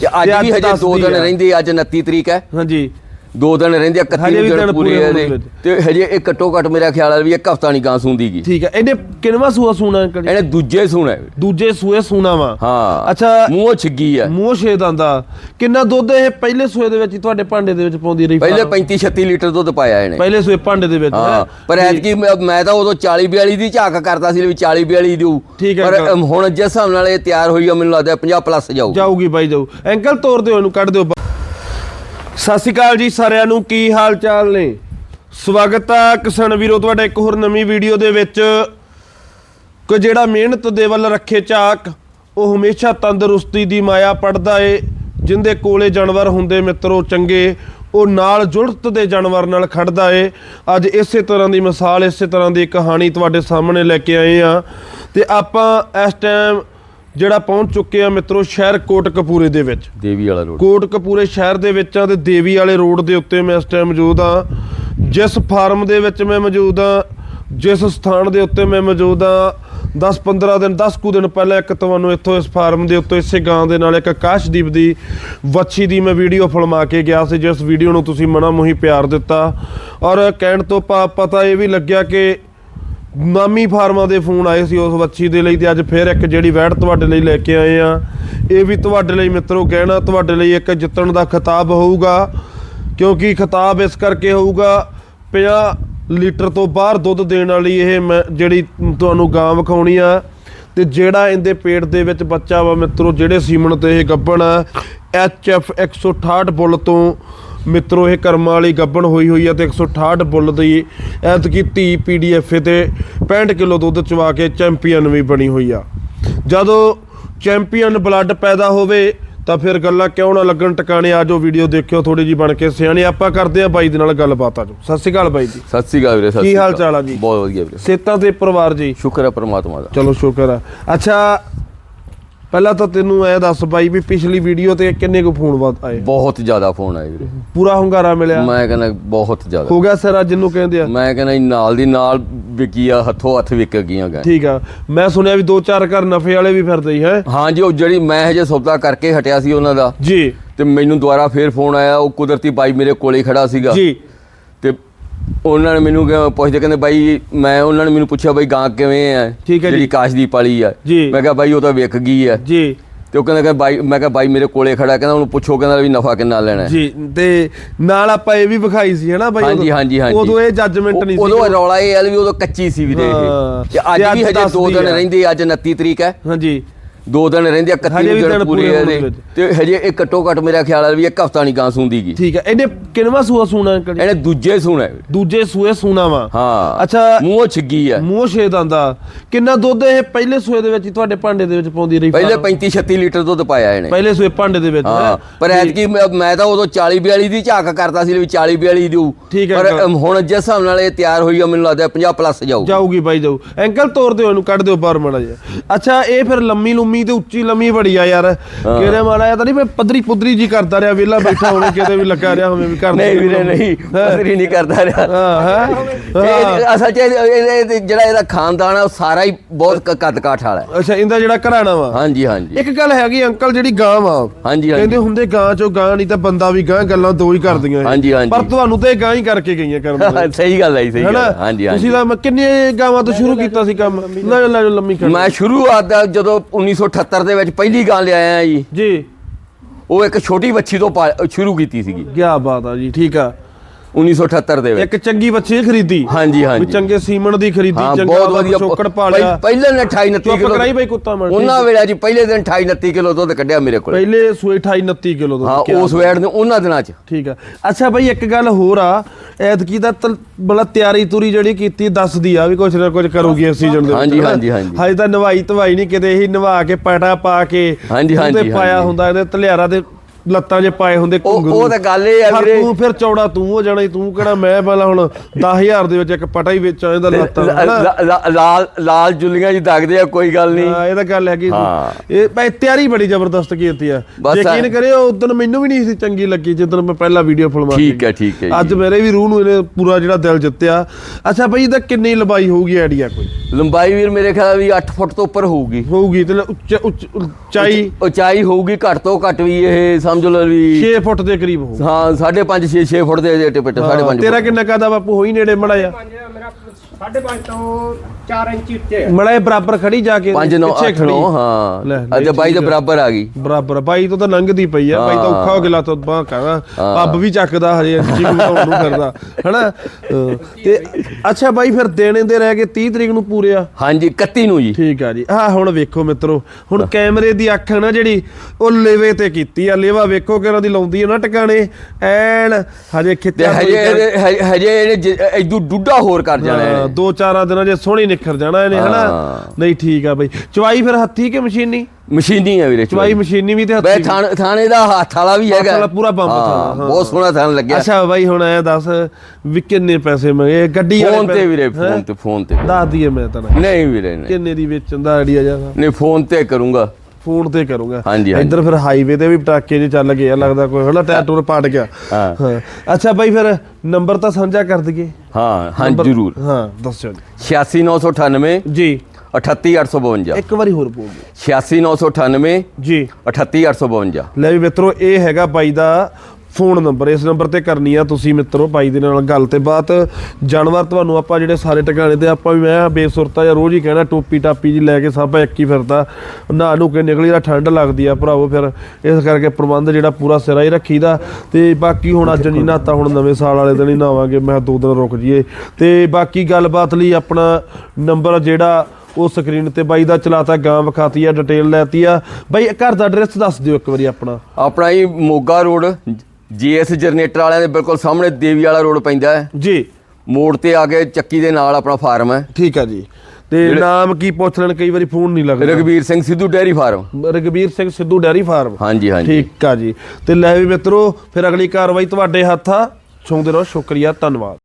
ਤੇ ਅੱਜ ਵੀ ਹਜੇ 2 ਦਿਨ ਰਹਿੰਦੇ ਅੱਜ 29 ਤਰੀਕ ਹੈ। ਹਾਂਜੀ। 2 ਦਿਨ ਰਹਿੰਦੇ ਆ, 31 ਹਜੇ ਵੀ ਨੂੰ ਦਿਨ ਦਿਨ ਪੂਰੇ ਪੂਰੇ ਇਹਦੇ। ਹੋਣ ਤੇ ਹਜੇ ਇਹ ਘੱਟੋ ਘੱਟ ਮੇਰਾ ਖਿਆਲ ਹੈ ਵੀ ਇੱਕ ਹਫਤਾ ਨਹੀਂ ਗਾਂ। ਸੂੰਦੀਗੀ ਠੀਕ ਹੈ ਇਹਨੇ ਕਿੰਨਵਾ ਸੂਆ ਸੂਣਾ ਅੰਕਲ ਜੀ? ਇਹਨੇ ਦੂਜੇ ਸੂਣਾ। ਹੈ। ਦੂਜੇ ਸੂਏ ਸੂਣਾ ਵਾ ਹਾਂ ਅੱਛਾ ਮੂੰਹੋਂ ਛਿੱਗੀ ਹੈ ਮੂੰਹ ਛੇਦ ਆਂਦਾ ਕਿੰਨਾ ਦੁੱਧ ਇਹ ਪਹਿਲੇ ਸੂਏ ਦੇ ਵਿੱਚ ਹੀ ਤੁਹਾਡੇ ਭਾਂਡੇ ਦੇ ਵਿੱਚ ਪਾਉਂਦੀ ਰਹੀ? ਪਹਿਲੇ ਫਾਰਮ? 35 36 ਲੀਟਰ ਦੁੱਧ ਪਾਇਆ ਇਹਨੇ। ਪਹਿਲੇ ਸੂਏ ਭਾਂਡੇ ਦੇ ਵਿੱਚ ਹਾਂ ਹੈਂ? ਪਰ ਐਤਕੀ ਮੈਂ ਮੈਂ ਤਾਂ ਉਦੋਂ 40 42 ਦੀ ਝਾਕ ਕਰਦਾ ਸੀ ਵੀ 40 42 ਦਿਉ ਠੀਕ ਹੈ ਪਰ ਅੰਕਲ। ਅਮ, ਹੁਣ ਜਿਸ ਹਿਸਾਬ ਨਾਲ ਇਹ ਤਿਆਰ ਹੋਈ ਆ ਮੈਨੂੰ ਲੱਗਦਾ 50 ਪਲੱਸ ਜਾਊ ਜਾਊਗੀ ਬਾਈ ਜਾਊ। ਅੰਕਲ ਤੋਰ ਦਿਓ ਇਹਨੂੰ ਕੱਢ ਦਿਓ ਬਾ- ਸਤਿ ਸ਼੍ਰੀ ਅਕਾਲ ਜੀ ਸਾਰਿਆਂ ਨੂੰ, ਕੀ ਹਾਲ ਚਾਲ ਨੇ? ਸਵਾਗਤ ਆ ਕਿਸਾਨ ਵੀਰੋ, ਤੁਹਾਡਾ ਇੱਕ ਹੋਰ ਨਵੀਂ ਵੀਡੀਓ ਦੇ ਵਿੱਚ। ਕਿ ਜਿਹੜਾ ਮਿਹਨਤ ਦੇ ਵੱਲ ਰੱਖੇ ਝਾਕ, ਉਹ ਹਮੇਸ਼ਾ ਤੰਦਰੁਸਤੀ ਦੀ ਮਾਇਆ ਪੜਦਾ ਏ। ਜਿੰਦੇ ਕੋਲੇ ਜਾਨਵਰ ਹੁੰਦੇ ਮਿੱਤਰੋ ਚੰਗੇ, ਉਹ ਨਾਲ ਜੁੜਤ ਦੇ ਜਾਨਵਰ ਨਾਲ ਖੜਦਾ ਏ। ਅੱਜ ਇਸੇ ਤਰ੍ਹਾਂ ਦੀ ਮਿਸਾਲ, ਇਸੇ ਤਰ੍ਹਾਂ ਦੀ ਕਹਾਣੀ ਤੁਹਾਡੇ ਸਾਹਮਣੇ ਲੈ ਕੇ ਆਏ ਆ। ਤੇ ਆਪਾਂ ਇਸ ਟਾਈਮ ਜਿਹੜਾ ਪਹੁੰਚ ਚੁੱਕੇ ਆ ਮਿੱਤਰੋ ਸ਼ਹਿਰ ਕੋਟਕਪੂਰੇ ਦੇ ਵਿੱਚ। ਦੇਵੀ ਵਾਲਾ ਰੋਡ। ਕੋਟਕਪੂਰੇ ਸ਼ਹਿਰ ਦੇ ਵਿੱਚ ਆ ਤੇ ਦੇਵੀ ਵਾਲੇ ਰੋਡ ਦੇ ਉੱਤੇ ਮੈਂ ਇਸ ਟਾਈਮ ਮੌਜੂਦ ਆ। ਜਿਸ ਫਾਰਮ ਦੇ ਵਿੱਚ ਮੈਂ ਮੌਜੂਦ ਆ ਜਿਸ ਸਥਾਨ ਦੇ ਉੱਤੇ ਮੈਂ ਮੌਜੂਦ ਆ 10-15 ਦਿਨ 10 ਕੁ ਦਿਨ ਪਹਿਲਾਂ ਇੱਕ ਤੁਹਾਨੂੰ ਇੱਥੋਂ ਇਸ ਫਾਰਮ ਦੇ ਉੱਤੇ ਇਸੇ ਗਾਂ ਦੇ ਨਾਲ ਇੱਕ ਆਕਾਸ਼ਦੀਪ ਦੀ ਵੱਛੀ ਦੀ ਮੈਂ ਵੀਡੀਓ ਫਿਲਮਾ ਕੇ ਗਿਆ ਸੀ ਜਿਸ ਵੀਡੀਓ ਨੂੰ ਤੁਸੀਂ ਮਨਾ ਮੁਹੀ ਪਿਆਰ ਦਿੱਤਾ। ਔਰ ਕਹਿਣ ਤੋਂ ਪਾ- ਪਤਾ ਇਹ ਵੀ ਲੱਗਿਆ ਕਿ ਨਾਮੀ ਫਾਰਮਾਂ ਦੇ ਫੋਨ ਆਏ ਸੀ ਉਸ ਬੱਚੀ ਦੇ ਲਈ ਤੇ ਅੱਜ ਫੇਰ ਇੱਕ ਜਿਹੜੀ ਵੈੜ ਤੁਹਾਡੇ ਲਈ ਲੈ ਕੇ ਆਏ ਆ। ਇਹ ਵੀ ਤੁਹਾਡੇ ਲਈ ਮਿੱਤਰੋ ਕਹਿਣਾ ਤੁਹਾਡੇ ਲਈ ਇੱਕ ਜਿੱਤਣ ਦਾ ਖਿਤਾਬ ਹੋਊਗਾ, ਕਿਉਂਕਿ ਖਿਤਾਬ ਇਸ ਕਰਕੇ ਹੋਊਗਾ 50 ਲੀਟਰ ਤੋਂ ਬਾਹਰ ਦੁੱਧ ਦੇਣ ਵਾਲੀ ਇਹ ਮੈਂ ਜਿਹੜੀ ਤੁਹਾਨੂੰ ਗਾਂ ਵਿਖਾਉਣੀ ਆ। ਤੇ ਜਿਹੜਾ ਇਹਦੇ ਪੇਟ ਦੇ ਵਿੱਚ ਬੱਚਾ ਵਾ ਮਿੱਤਰੋ, ਜਿਹੜੇ ਸੀਮਨ ਤੇ ਇਹ ਗੱਬਣ ਆ ਐਫ 168 ਬੁੱਲ ਤੋਂ ਮਿੱਤਰੋ ਇਹ ਕਰਮਾਂ ਵਾਲੀ ਗੱਬਣ ਹੋਈ ਹੋਈ ਆ ਤੇ 168 ਬੁੱਲ ਦੀ ਐਤਕੀ ਧੀ ਪੀਡੀਐਫ ਤੇ 65 ਕਿਲੋ ਦੁੱਧ ਚਵਾ ਕੇ ਚੈਂਪੀਅਨ ਵੀ ਬਣੀ ਹੋਈ ਆ। ਜਦੋਂ ਚੈਂਪੀਅਨ ਬਲੱਡ ਪੈਦਾ ਹੋਵੇ ਤਾਂ ਫਿਰ ਗੱਲਾਂ ਕਿਉਂ ਨਾ ਲੱਗਣ ਟਿਕਾਣੇ ਆ ਜੋ ਵੀਡੀਓ ਦੇਖਿਓ ਥੋੜੀ ਜੀ ਬਣ ਕੇ ਸਿਆਣੇ। ਆਪਾਂ ਕਰਦੇ ਆ ਬਾਈ ਦੇ ਨਾਲ ਗੱਲਬਾਤ ਆ ਜੋ ਸਤਿ ਸ਼੍ਰੀ ਅਕਾਲ ਬਾਈ ਜੀ। ਸਤਿ ਸ੍ਰੀ ਅਕਾਲ ਵੀਰੇ ਸਤਿ ਕੀ ਸ੍ਰੀ ਹਾਲ ਅਕਾਲ। ਚਾਲ ਆ ਜੀ? ਬਹੁਤ ਵਧੀਆ ਵੀਰੇ। ਸੇਤਾਂ ਤੇ ਪਰਿਵਾਰ ਜੀ? ਸ਼ੁਕਰ ਹੈ ਪ੍ਰਮਾਤਮਾ ਦਾ। ਚਲੋ ਸ਼ੁਕਰ ਆ। ਅੱਛਾ ਪਹਿਲਾਂ ਤਾਂ ਤੈਨੂੰ ਐ ਦੱਸ ਬਾਈ ਵੀ ਪਿਛਲੀ ਵੀਡੀਓ ਤੇ ਕਿੰਨੇ ਕੁ ਫੋਨ ਬਾਤ ਆਏ? ਬਹੁਤ ਜ਼ਿਆਦਾ ਫੋਨ ਆਏ ਵੀਰੇ। ਪੂਰਾ ਹੁੰਗਾਰਾ ਮਿਲਿਆ? ਮੈਂ ਕਹਿੰਦਾ ਬਹੁਤ ਜ਼ਿਆਦਾ। ਹੋ ਗਿਆ ਸਰ ਅੱਜ ਨੂੰ ਕਹਿੰਦੇ ਆ। ਮੈਂ ਕਹਿੰਦਾ ਨਾਲ ਦੀ ਨਾਲ ਵਿਕੀ ਆ ਹੱਥੋਂ ਹੱਥ ਵਿਕ ਗਈਆਂ ਗਾਂ ਠੀਕ ਆ। ਮੈਂ ਸੁਣਿਆ ਵੀ ਦੋ ਚਾਰ ਘਰ ਨਫੇ ਵਾਲੇ ਵੀ ਫਿਰਦੇ ਹੀ ਹੈ? ਹਾਂ ਜੀ ਉਹ ਜਿਹੜੀ ਮੈਂ ਹਜੇ ਸੌਦਾ ਕਰਕੇ ਹਟਿਆ ਸੀ ਉਹਨਾਂ ਦਾ। ਜੀ। ਤੇ ਮੈਨੂੰ ਦੁਬਾਰਾ ਫੇਰ ਫੋਨ ਆਇਆ ਉਹ ਕੁਦਰਤੀ ਬਾਈ ਮੇਰੇ ਕੋਲੇ ਖੜਾ ਸੀਗਾ। ਜੀ। ਉਹਨਾਂ ਨੇ ਮੈਨੂੰ ਕਿਹਾ- ਪੁੱਛਦੇ ਕਹਿੰਦੇ ਬਾਈ ਮੈਂ ਉਹਨਾਂ ਨੇ ਮੈਨੂੰ ਪੁੱਛਿਆ ਬਾਈ ਗਾਂ ਕਿਵੇਂ ਆ ਠੀਕ ਹੈ ਜੀ। ਜਿਹੜੀ ਕਾਸ਼ਦੀਪ ਵਾਲੀ ਆ ਜੀ। ਮੈਂ ਕਿਹਾ ਬਾਈ ਉਹ ਤਾਂ ਵਿਕ ਗਈ ਆ ਜੀ ਤੇ ਉਹ ਕਹਿੰਦਾ ਕਿ ਬਾਈ ਮੈਂ ਕਿਹਾ ਬਾਈ ਮੇਰੇ ਕੋਲੇ ਖੜਾ ਕਹਿੰਦਾ ਉਹਨੂੰ ਪੁੱਛੋ ਕਹਿੰਦਾ ਵੀ ਨਫਾ ਕਿੰਨਾ ਲੈਣਾ ਹੈ ਜੀ ਤੇ ਨਾਲ ਆਪਾਂ ਇਹ ਵੀ ਵਿਖਾਈ ਸੀ ਹਨਾ ਬਾਈ ਹਾਂਜੀ ਉਦੋਂ? ਹਾਂਜੀ ਹਾਂਜੀ ਉਦੋਂ ਇਹ ਜੱਜਮੈਂਟ ਨਹੀਂ ਸੀ ਉਦੋਂ ਰੌਲਾ ਇਹ ਹੈ ਵੀ ਉਦੋਂ ਕੱਚੀ ਸੀ ਵੀਰੇ ਹਾਂ। ਇਹ ਤੇ ਅੱਜ ਤੇ ਵੀ ਅੱਜ ਹਜੇ 2 ਦੱਸਦੀ ਦਿਨ ਆ। ਰਹਿੰਦੇ ਅੱਜ 29 ਤਰੀਕ ਹੈ ਹਾਂਜੀ 2 ਦਿਨ ਰਹਿੰਦੇ ਆ 31 ਹਜੇ ਵੀ ਦਿਨ ਦਿਨ ਪੂਰੇ ਪੂਰੇ ਹੋਣ ਇਹਦੇ ਵਿੱਚ। ਤੇ ਹਜੇ ਇਹ ਘੱਟੋ ਘੱਟ ਮੇਰਾ ਖਿਆਲ ਹੈ ਵੀ ਇੱਕ ਹਫਤਾ ਨਹੀਂ ਗਾਂ ਸੂੰਦੀਗੀ ਠੀਕ ਹੈ ਇਹਨੇ ਕਿੰਨਵਾ ਸੂਆ ਸੂਣਾ ਅੰਕਲ ਜੀ? ਇਹਨੇ ਦੂਜੇ ਸੂਣਾ ਹੈ। ਦੂਜੇ ਸੂਏ ਸੂਣਾ ਵਾ ਹਾਂ ਅੱਛਾ ਮੂੰਹੋਂ ਛਿੱਗੀ ਹੈ ਮੂੰਹ ਛੇਦ ਆਂਦਾ ਕਿੰਨਾ ਦੁੱਧ ਇਹ ਪਹਿਲੇ ਸੂਏ ਦੇ ਵਿੱਚ ਹੀ ਤੁਹਾਡੇ ਭਾਂਡੇ ਦੇ ਵਿੱਚ ਪਾਉਂਦੀ ਰਹੀ ਪਹਿਲੇ ਫਾਰਮ? 35 36 ਲੀਟਰ ਦੁੱਧ ਪਾਇਆ ਇਹਨੇ ਪਹਿਲੇ ਸੂਏ ਭਾਂਡੇ ਦੇ ਵਿੱਚ ਹਾਂ ਹੈਂ? ਪਰ। ਐਤਕੀ ਮੈਂ ਮੈਂ ਤਾਂ ਉਦੋਂ 40 42 ਦੀ ਝਾਕ ਕਰਦਾ ਸੀ ਵੀ 40 42 ਦਿਉ ਠੀਕ ਹੈ ਪਰ ਅੰਕਲ। ਅਮ, ਹੁਣ ਜਿਸ ਹਿਸਾਬ ਨਾਲ ਇਹ ਤਿਆਰ ਹੋਈ ਆ ਮੈਨੂੰ ਲੱਗਦਾ 50 ਪਲੱਸ ਜਾਊ ਜਾਊਗੀ ਬਾਈ ਜਾਊ ਅੰਕਲ ਤੋਰ ਦਿਓ ਇਹਨੂੰ ਕੱਢ ਦਿਓ ਬਾਹਰ ਮਾੜਾ ਜਿਹਾ ਅੱਛਾ ਇਹ ਫਿਰ ਲੰਮੀ ਲੰਮੀ ਤੇ ਉੱਚੀ ਲੰਮੀ ਬੜੀ ਆ ਯਾਰ। ਕਿਹੜੇ ਮਾੜਾ ਜਿਹਾ ਤਾਂ ਨਹੀਂ ਮੈਂ ਪੱਧਰੀ ਪੁੱਧਰੀ ਜੀ ਕਰਦਾ ਰਿਹਾ ਵਿਹਲਾ ਬੈਠਾ ਹੋਵੇ ਕਿਤੇ ਵੀ ਲੱਗਾ ਰਿਹਾ ਹੋਵੇ ਵੀ ਕਰ ਨਹੀਂ ਵੀਰੇ ਨਹੀਂ ਪਸਰੀ ਨਹੀਂ ਕਰਦਾ ਰਿਹਾ। ਹਾਂ ਹੈ? ਇਹ ਅਸਲ ਚ ਜਿਹੜਾ ਇਹਦਾ ਖਾਨਦਾਨ ਆ ਉਹ ਸਾਰਾ ਹੀ ਬਹੁਤ ਕ- ਕੱਦ ਕਾਠ ਵਾਲਾ ਹੈ। ਅੱਛਾ ਇਹਦਾ ਜਿਹੜਾ ਘਰਾਣਾ ਵਾ? ਹਾਂਜੀ ਹਾਂਜੀ। ਇੱਕ ਗੱਲ ਹੈਗੀ ਅੰਕਲ ਜਿਹੜੀ ਗਾਂ ਵਾ ਹਾਂਜੀ ਕਹਿੰਦੇ ਹੁੰਦੇ ਗਾਂ ਚੋਂ ਗਾਂ ਨਹੀਂ ਤਾਂ ਬੰਦਾ ਵੀ ਗਾਂ ਗੱਲਾਂ ਦੋ ਹੀ ਕਰਦੀਆਂ। ਹਾਂਜੀ, ਹਾਂਜੀ। ਪਰ ਤੁਹਾਨੂੰ ਤੇ ਗਾਂ ਹੀ ਕਰਕੇ ਗਈਆਂ ਕਰਨ ਸਹੀ ਗੱਲ ਹੈ ਸਹੀ ਗੱਲ। ਹਾਂਜੀ ਹਾਂਜੀ। ਤੁਸੀਂ ਤਾਂ ਮੈਂ ਕਿੰਨੇ ਗਾਵਾਂ ਤੋਂ ਸ਼ੁਰੂ ਕੀਤਾ ਸੀ ਕੰਮ? ਲੈ ਲੈ ਲੰਮੀ ਕਰ ਮੈਂ ਸ਼ੁਰੂਆਤ ਜਦੋਂ 1978 ਦੇ ਵਿੱਚ ਪਹਿਲੀ ਗਾਂ ਲਿਆਇਆ ਜੀ। ਜੀ। ਉਹ ਇੱਕ ਛੋਟੀ ਬੱਚੀ ਤੋਂ ਪਾ- ਸ਼ੁਰੂ ਕੀਤੀ ਸੀਗੀ। ਕੀ ਬਾਤ ਆ ਜੀ ਠੀਕ ਆ। 1978 ਦੇ ਵਿੱਚ। ਇੱਕ ਚੰਗੀ ਬੱਚੀ ਖਰੀਦੀ। ਹਾਂਜੀ ਵੀ ਹਾਂਜੀ। ਚੰਗੇ ਸੀਮਨ ਦੀ ਖਰੀਦੀ ਚੰਗਾ ਬਹੁਤ ਵਧੀਆ। ਪਿਛੋਕੜ ਪਾਲਿਆ। ਪਹਿ- ਪਹਿਲੇ ਨੇ 28 29 ਚੁੱਪ ਕਿਲੋ ਕਰਾਈ ਬਈ ਕੁੱਤਾ ਮਰ ਉਹਨਾਂ ਵੇਲੇ ਜੀ ਪਹਿਲੇ ਦਿਨ 28 29 ਕਿਲੋ ਦੁੱਧ ਕੱਢਿਆ ਮੇਰੇ ਕੋਲ। ਪਹਿਲੇ ਸੂਏ 28 29 ਕਿਲੋ ਦੁੱਧ ਹਾਂ ਉਸ ਵੈੜ ਨੇ ਉਹਨਾਂ ਦਿਨਾਂ 'ਚ। ਠੀਕ ਆ। ਅੱਛਾ ਬਈ ਇੱਕ ਗੱਲ ਹੋਰ ਆ। ਐਤਕੀ ਦਾ ਬੜਾ ਤਿਆਰੀ ਤੁਰੀ ਜਿਹੜੀ ਕੀਤੀ ਦੱਸਦੀ ਆ ਵੀ ਕੁਛ ਨਾ ਕੁਛ ਕਰੂਗੀ ਇਸ ਸੀਜ਼ਨ ਦੇ ਵਿੱਚ ਹਾਂਜੀ। ਹਾਂਜੀ, ਹਾਂਜੀ। ਹਜੇ ਤਾਂ ਨਵਾਈ ਧਵਾਈ ਨਹੀਂ ਕਿਤੇ ਇਹੀ ਨਵਾ ਕੇ ਪਾਟਾ ਪਾ ਕੇ ਹਾਂਜੀ, ਹਾਂਜੀ, ਉਹਦੇ ਪਾਇਆ। ਹੁੰਦਾ ਇਹਦੇ ਤਲਿਆਰਾ ਦੇ ਲੱਤਾਂ 'ਚ ਪਾਏ ਹੁੰਦੇ ਘੁੰਗਰੂ। ਉਹ ਤਾਂ ਗੱਲ ਇਹ ਆ ਵੀਰੇ। ਤੂੰ ਫਿਰ ਚੌੜਾ ਤੂੰ ਹੋ ਜਾਣਾ ਤੂੰ ਕਿਹੜਾ ਮੈਂ ਪਹਿਲਾਂ ਹੁਣ 10000 ਦੇ ਵਿੱਚ ਇੱਕ ਪਟਾ ਹੀ ਵੇਚ ਆਇਆ ਦਾ ਲੱਤਾਂ ਲਾਲ ਲਾਲ ਜੁੱਲੀਆਂ ਜੀ ਦਗਦੇ ਆ ਕੋਈ ਗੱਲ ਨਹੀਂ। ਹਾਂ ਇਹ ਤਾਂ ਗੱਲ ਹੈਗੀ ਇਹ ਭਾਈ ਤਿਆਰੀ ਬੜੀ ਜ਼ਬਰਦਸਤ ਕੀਤੀ ਆ। ਯਕੀਨ ਕਰਿਓ ਉਦੋਂ ਮੈਨੂੰ ਵੀ ਨਹੀਂ ਸੀ ਚੰਗੀ ਲੱਗੀ ਜਦੋਂ ਮੈਂ ਪਹਿਲਾ ਵੀਡੀਓ ਫਿਲਮਾ ਠੀਕ ਹੈ ਠੀਕ ਹੈ ਜੀ। ਅੱਜ ਮੇਰੇ ਵੀ ਰੂਹ ਨੂੰ ਇਹਨੇ ਪੂਰਾ ਜਿਹੜਾ ਦਿਲ ਜਿੱਤਿਆ। ਅੱਛਾ ਭਾਈ ਇਹਦਾ ਕਿੰਨੀ ਲੰਬਾਈ ਹੋਊਗੀ ਆਈਡੀਆ ਕੋਈ? ਲੰਬਾਈ ਵੀਰ ਮੇਰੇ ਖਿਆਲ ਵੀ 8 ਫੁੱਟ ਤੋਂ ਉੱਪਰ ਹੋਊਗੀ। ਹੋਊਗੀ ਤੇ ਉੱਚ ਉੱਚ ਉਚਾਈ? ਉਚਾਈ ਹੋਊਗੀ ਘੱਟ ਤੋਂ ਘੱਟ ਵੀ ਇਹ ਸਮਝ ਲਓ ਵੀ 6 ਫੁੱਟ ਦੇ ਕਰੀਬ ਹੋਊ। ਹਾਂ 5.5 6 6 ਫੁੱਟ ਦੇ ਟਿਪਟ 5.5 ਤੇਰਾ ਕਿੰਨਾ ਕਾਦਾ ਬਾਪੂ ਹੋਈ ਨੇੜੇ ਪੰਜ ਮੇਰਾ ਸਾਢੇ ਪੰਜ ਤੋਂ 4 ਇੰਚ ਉੱਤੇ ਹੈ ਬਰਾਬਰ ਖੜੀ ਜਾ ਕੇ 5 9 ਪਿੱਛੇ 8 9 ਖੜੀ। ਹਾਂ। ਅੱਜ ਬਾਈ ਦੇ ਆ। ਬਰਾਬਰ ਆ ਗਈ। ਬਰਾਬਰ ਬਾਈ ਤੋਂ ਤਾਂ ਲੰਘਦੀ ਪਈ ਆ ਬਾਈ ਤਾਂ ਔਖਾ ਹੋ ਗਿਆ ਤੋਂ ਬਾਹ ਕਹਾਂ ਪੱਬ ਵੀ ਚੱਕਦਾ ਹਜੇ ਜੀ ਘੁੰਮਾਉਣ ਨੂੰ ਫਿਰਦਾ ਹਨਾ? ਤੇ ਅੱਛਾ ਬਾਈ ਫਿਰ ਦੇਣੇ ਦੇ ਰਹਿ ਗਏ 30 ਤਰੀਕ ਨੂੰ ਪੂਰੇ ਆ? ਹਾਂਜੀ 31 ਨੂੰ ਜੀ। ਠੀਕ ਆ ਜੀ। ਆਹ ਹੁਣ ਵੇਖੋ ਮਿੱਤਰੋ ਹੁਣ ਕੈਮਰੇ ਦੀ ਅੱਖ ਨਾ ਜਿਹੜੀ ਉਹ ਲੇਵੇ ਤੇ ਕੀਤੀ ਆ। ਲੇਵਾ ਵੇਖੋ ਕਿਹਨਾਂ ਦੀ ਲਾਉਂਦੀ ਆ ਨਾ ਟਿਕਾਣੇ। ਐਨ ਹਜੇ ਤੇ ਖਿੱਤਿਆ ਹਜੇ ਹਜੇ- ਇਹਨੇ ਇਦੋਂ ਡੁੱਡਾ ਹੋਰ ਕਰ ਜਾਣਾ ਹਾਂ। ਦੋ ਚਾਰਾਂ ਦਿਨਾਂ ਜੇ ਸੋਹਣੀ ਨਿਖਰ ਜਾਣਾ ਇਹਨੇ ਹਨਾ? ਹਾਂ। ਨਹੀਂ ਠੀਕ ਆ ਬਾਈ। ਚਵਾਈ ਫਿਰ ਹੱਥੀ ਕਿ ਮਸ਼ੀਨੀ? ਮਸ਼ੀਨੀ ਹੈ ਵੀਰੇ ਚਵਾਈ ਮਸ਼ੀਨੀ ਵੀ ਤੇ ਬਈ ਹੱਥੀ? ਥਾਣੇ ਥਾਣੇ ਦਾ ਹੱਥ ਵਾਲਾ ਵੀ ਹੈਗਾ। ਵਾਲਾ ਪੂਰਾ ਬੰਬ ਹਾਂ, ਥਾਣਾ, ਹਾਂ। ਬਹੁਤ ਸੋਹਣਾ ਥਾਣ ਲੱਗਿਆ। ਅੱਛਾ ਬਾਈ ਹੁਣ ਐ ਦੱਸ ਵੀ ਕਿੰਨੇ ਪੈਸੇ ਮੰਗੇ? ਗੱਡੀ ਵਾਲੇ ਫੋਨ ਤੇ ਪੈਸੇ- ਵੀਰੇ ਹੈਂ? ਫੋਨ ਤੇ ਫੋਨ ਤੇ। ਦੱਸ ਦਈਏ ਮੈਂ ਤਾਂ ਨਹੀਂ ਵੀਰੇ ਨਹੀਂ। ਕਿੰਨੇ ਦੀ ਵੇਚਣ ਦਾ ਆਈਡੀਆ ਜ਼ਿਆਦਾ ਨਹੀਂ ਫੋਨ ਤੇ ਕਰੂੰਗਾ। ਫੋਨ ਤੇ ਕਰੂੰਗਾ। ਹਾਂਜੀ, ਹਾਂਜੀ। ਇੱਧਰ ਫਿਰ ਹਾਈਵੇ ਤੇ ਵੀ ਪਟਾਕੇ ਜੇ ਚੱਲ ਗਏ ਆ ਲੱਗਦਾ ਕੋਈ ਹਨਾ ਟਾਇਰ ਟੂਰ ਪਾਟ ਗਿਆ। ਹਾਂ। ਹਾਂ। ਅੱਛਾ ਬਾਈ ਫਿਰ ਨੰਬਰ ਤਾਂ ਸਾਂਝਾ ਕਰ ਦਈਏ। ਹਾਂ ਹਾਂ ਨੰਬਰ- ਜ਼ਰੂਰ। ਹਾਂ ਦੱਸਿਓ ਜੀ। 86998 ਜੀ। 38852 ਇੱਕ ਵਾਰੀ ਹੋਰ ਬੋਲੋ 86998 ਜੀ। 38852 ਲੈ ਵੀ ਮਿੱਤਰੋ ਇਹ ਹੈਗਾ ਬਾਈ ਦਾ ਫੋਨ ਨੰਬਰ, ਇਸ ਨੰਬਰ ਤੇ ਕਰਨੀ ਆ ਤੁਸੀਂ ਮਿੱਤਰੋ ਬਾਈ ਦੇ ਨਾਲ ਗੱਲ ਤੇ ਬਾਤ। ਜਾਨਵਰ ਤੁਹਾਨੂੰ ਆਪਾਂ ਜਿਹੜੇ ਸਾਰੇ ਟਿਕਾਣੇ ਤੇ ਆਪਾਂ ਵੀ ਮੈਂ ਬੇਸੁਰਤਾ ਜਾਂ ਰੋਜ਼ ਹੀ ਕਹਿਣਾ, ਟੋਪੀ ਟਾਪੀ ਜੀ ਲੈ ਕੇ ਸਭ ਇੱਕ ਹੀ ਫਿਰਦਾ। ਨਹਾ ਨੂੰ ਕੇ ਨਿਕਲੀ ਦਾ ਠੰਡ ਲੱਗਦੀ ਆ ਭਰਾਵੋ, ਫਿਰ ਇਸ ਕਰਕੇ ਪ੍ਰਬੰਧ ਜਿਹੜਾ ਪੂਰਾ ਸਿਰਾ ਹੀ ਰੱਖੀਦਾ। ਤੇ ਬਾਕੀ ਹੁਣ ਅੱਜ ਨਹੀਂ ਨਹਾਤਾ ਹੁਣ ਨਵੇਂ ਸਾਲ ਵਾਲੇ ਦਿਨ ਹੀ ਨਹਾਵਾਂਗੇ ਮੈਂ ਦੋ ਦਿਨ ਰੁਕ ਜੀਏ ਤੇ ਬਾਕੀ ਗੱਲਬਾਤ ਲਈ ਆਪਣਾ ਨੰਬਰ ਜਿਹੜਾ ਉਹ ਸਕਰੀਨ ਤੇ ਬਾਈ ਦਾ ਚਲਾਤਾ ਗਾਂ ਵਿਖਾਤੀ ਆ, ਡਿਟੇਲ ਲੈਤੀ ਆ। ਬਾਈ, ਘਰ ਦਾ ਐਡਰੈਸ ਦੱਸ ਦਿਓ ਇੱਕ ਵਾਰੀ ਆਪਣਾ। ਆਪਣਾ ਹੀ ਮੋਗਾ ਰੋਡ ਜੀਐਸ ਜਨਰੇਟਰ ਵਾਲਿਆਂ ਦੇ ਬਿਲਕੁਲ ਸਾਹਮਣੇ ਦੇਵੀ ਵਾਲਾ ਰੋਡ ਪੈਂਦਾ ਹੈ। ਜੀ। ਮੋੜ ਤੇ ਆ ਕੇ ਚੱਕੀ ਦੇ ਨਾਲ ਆਪਣਾ ਫਾਰਮ ਹੈ। ਠੀਕ ਆ ਜੀ। ਤੇ ਨਾਮ ਕੀ ਪੁੱਛ ਲੈਣ ਕਈ ਵਾਰੀ ਫੋਨ ਨਹੀਂ ਲੱਗਦਾ। Ragvir Singh Sidhu dairy farm. Ragvir Singh Sidhu dairy farm. ਹਾਂਜੀ ਹਾਂਜੀ। ਠੀਕ ਆ ਜੀ। ਤੇ ਲੈ ਵੀ ਮਿੱਤਰੋ ਫਿਰ ਅਗਲੀ ਕਾਰਵਾਈ ਤੁਹਾਡੇ ਹੱਥ। ਆ ਸੁਣਦੇ ਰਹੋ। ਸ਼ੁਕਰੀਆ ਧੰਨਵਾਦ।